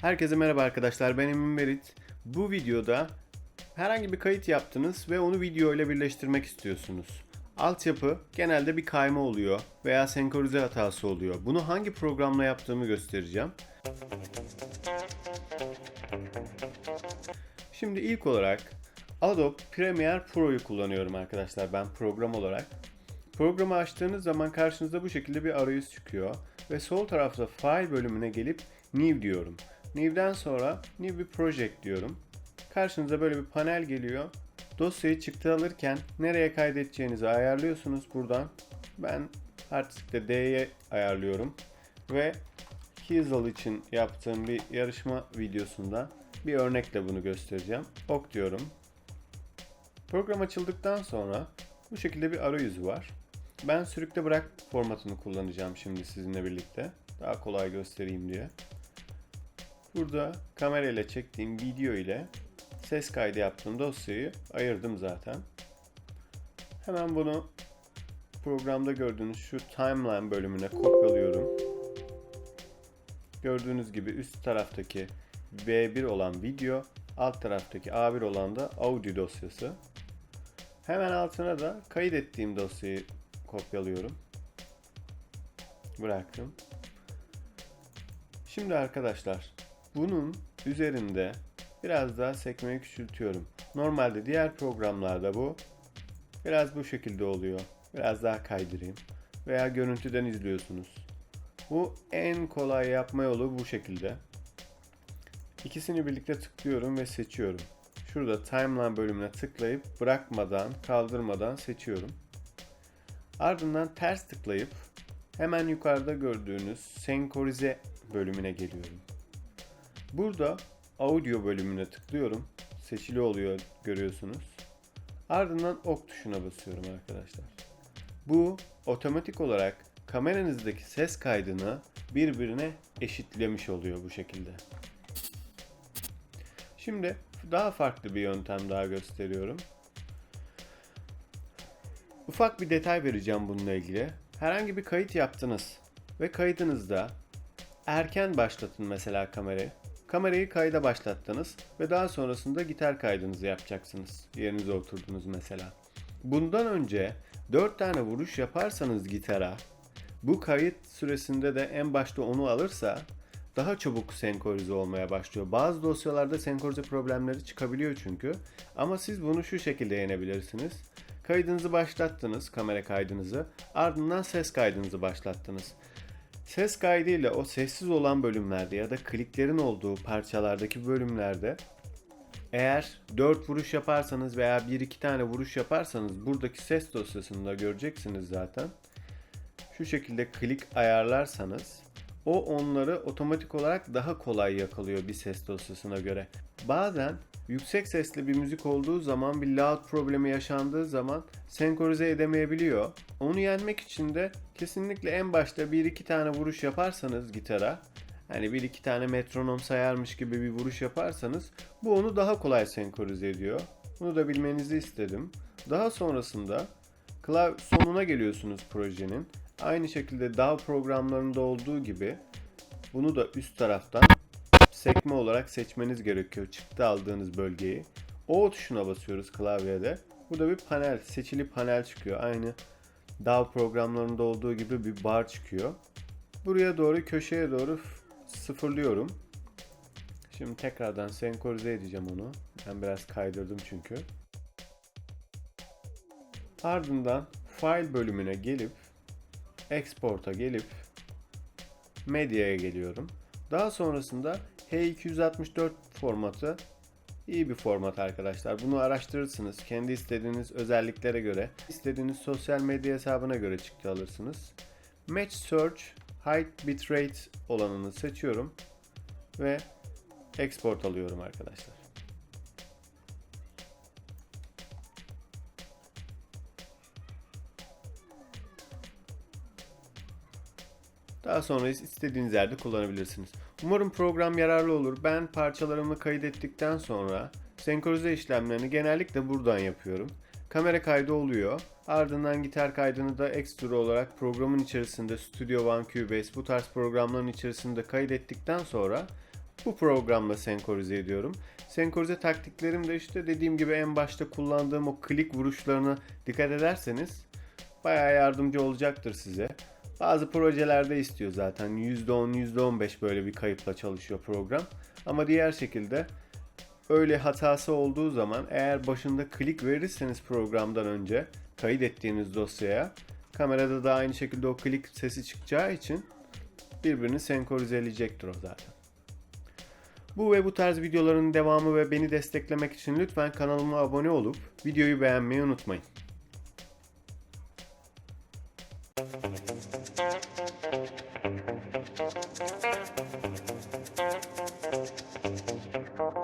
Herkese merhaba arkadaşlar ben Emin Berit. Bu videoda herhangi bir kayıt yaptınız ve onu video ile birleştirmek istiyorsunuz. Altyapı genelde bir kayma oluyor veya senkronize hatası oluyor. Bunu hangi programla yaptığımı göstereceğim. Şimdi ilk olarak Adobe Premiere Pro'yu kullanıyorum arkadaşlar ben program olarak. Programı açtığınız zaman karşınıza bu şekilde bir arayüz çıkıyor ve sol tarafta File bölümüne gelip New diyorum. New'den sonra New bir Project diyorum. Karşınıza böyle bir panel geliyor. Dosyayı çıktı alırken nereye kaydedeceğinizi ayarlıyorsunuz buradan. Ben Harddisk'te D'ye ayarlıyorum ve Hazel için yaptığım bir yarışma videosunda bir örnekle bunu göstereceğim. Ok diyorum. Program açıldıktan sonra bu şekilde bir arayüzü var. Ben sürükle bırak formatını kullanacağım şimdi sizinle birlikte. Daha kolay göstereyim diye. Burada kamerayla çektiğim video ile ses kaydı yaptığım dosyayı ayırdım zaten. Hemen bunu programda gördüğünüz şu timeline bölümüne kopyalıyorum. Gördüğünüz gibi üst taraftaki V1 olan video, alt taraftaki A1 olan da audio dosyası. Hemen altına da kayıt ettiğim dosyayı kopyalıyorum. Bıraktım. Şimdi arkadaşlar bunun üzerinde biraz daha sekmeyi küçültüyorum. Normalde diğer programlarda bu biraz bu şekilde oluyor. Biraz daha kaydırayım. Veya görüntüden izliyorsunuz. Bu en kolay yapma yolu bu şekilde. İkisini birlikte tıklıyorum ve seçiyorum. Şurada timeline bölümüne tıklayıp bırakmadan, kaldırmadan seçiyorum. Ardından ters tıklayıp hemen yukarıda gördüğünüz senkronize bölümüne geliyorum. Burada audio bölümüne tıklıyorum. Seçili oluyor görüyorsunuz. Ardından ok tuşuna basıyorum arkadaşlar. Bu otomatik olarak kameranızdaki ses kaydını birbirine eşitlemiş oluyor bu şekilde. Şimdi daha farklı bir yöntem daha gösteriyorum. Ufak bir detay vereceğim bununla ilgili. Herhangi bir kayıt yaptınız ve kaydınızda erken başlatın mesela kamerayı. Kamerayı kayda başlattınız ve daha sonrasında gitar kaydınızı yapacaksınız. Yerinize oturdunuz mesela. Bundan önce 4 tane vuruş yaparsanız gitara bu kayıt süresinde de en başta onu alırsa daha çabuk senkronize olmaya başlıyor. Bazı dosyalarda senkronize problemleri çıkabiliyor çünkü. Ama siz bunu şu şekilde yenebilirsiniz. Kaydınızı başlattınız, kamera kaydınızı. Ardından ses kaydınızı başlattınız. Ses kaydıyla o sessiz olan bölümlerde ya da kliklerin olduğu parçalardaki bölümlerde eğer 4 vuruş yaparsanız veya 1-2 tane vuruş yaparsanız buradaki ses dosyasında göreceksiniz zaten. Şu şekilde klik ayarlarsanız o onları otomatik olarak daha kolay yakalıyor bir ses dosyasına göre. Bazen yüksek sesli bir müzik olduğu zaman bir loud problemi yaşandığı zaman senkronize edemeyebiliyor. Onu yenmek için de kesinlikle en başta 1-2 tane vuruş yaparsanız gitara hani bir iki tane metronom sayarmış gibi bir vuruş yaparsanız bu onu daha kolay senkronize ediyor. Bunu da bilmenizi istedim. Daha sonrasında klav sonuna geliyorsunuz projenin. Aynı şekilde DAW programlarında olduğu gibi bunu da üst taraftan sekme olarak seçmeniz gerekiyor çıktı aldığınız bölgeyi. O tuşuna basıyoruz klavyede. Burada bir panel, seçili panel çıkıyor. Aynı DAW programlarında olduğu gibi bir bar çıkıyor. Buraya doğru köşeye doğru sıfırlıyorum. Şimdi tekrardan senkronize edeceğim onu. Ben biraz kaydırdım çünkü. Ardından file bölümüne gelip export'a gelip medyaya geliyorum. Daha sonrasında H264 formatı iyi bir format arkadaşlar. Bunu araştırırsınız. Kendi istediğiniz özelliklere göre, istediğiniz sosyal medya hesabına göre çıktı alırsınız. Match Search High Bitrate olanını seçiyorum ve export alıyorum arkadaşlar. Daha sonra istediğiniz yerde kullanabilirsiniz. Umarım program yararlı olur. Ben parçalarımı kaydettikten sonra senkronize işlemlerini genellikle buradan yapıyorum. Kamera kaydı oluyor. Ardından gitar kaydını da ekstra olarak programın içerisinde Studio One, Cubase bu tarz programların içerisinde kaydettikten sonra bu programla senkronize ediyorum. Senkronize taktiklerim de işte dediğim gibi en başta kullandığım o klik vuruşlarına dikkat ederseniz bayağı yardımcı olacaktır size. Bazı projelerde istiyor zaten %10, %15 böyle bir kayıpla çalışıyor program. Ama diğer şekilde öyle hatası olduğu zaman eğer başında klik verirseniz programdan önce kayıt ettiğiniz dosyaya kamerada da aynı şekilde o klik sesi çıkacağı için birbirini senkronizleyecektir o zaten. Bu ve bu tarz videoların devamı ve beni desteklemek için lütfen kanalıma abone olup videoyu beğenmeyi unutmayın. Thank you.